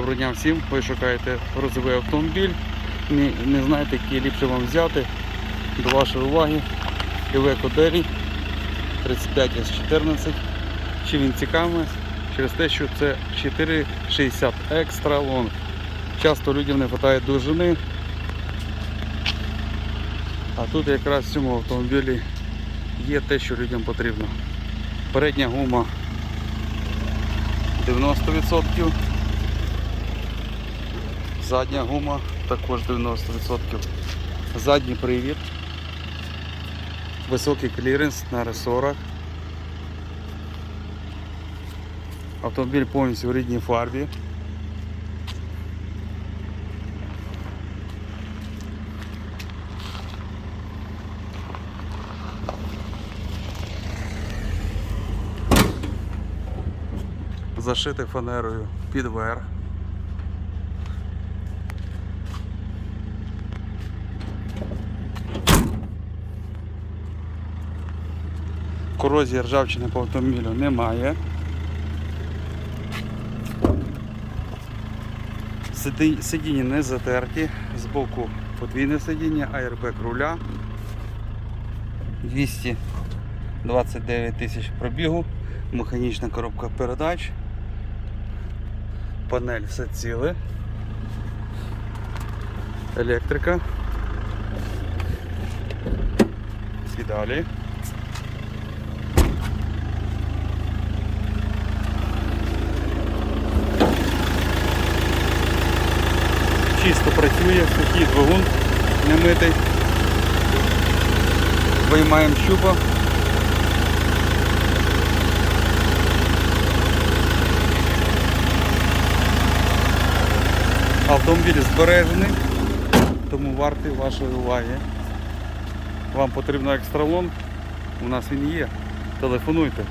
Доброго дня всім. Ви шукаєте грузовий автомобіль. Не, не знаєте, який ліпше вам взяти. До вашої уваги. Iveco Daily 35 S14. Чи він цікавий? Через те, що це 460 екстра лонг. Часто людям не вистачає довжини. А тут якраз в цьому автомобілі є те, що людям потрібно. Передня гума 90%. Задня гума також 90%. Задній привід. Високий кліренс на ресорах. Автомобіль повністю в рідній фарбі. Зашитий фанерою під верх. Корозії ржавчини по автомобілю немає. Сидіння не затерті, збоку подвійне сидіння, аербек руля. 229 тисяч пробігу, механічна коробка передач, панель все ціле, електрика. І далі. Чисто працює, сухий двигун не митий. Виймаємо щупа. Автомобіль збережений, тому вартий вашої уваги. Вам потрібно екстралон, у нас він є. Телефонуйте.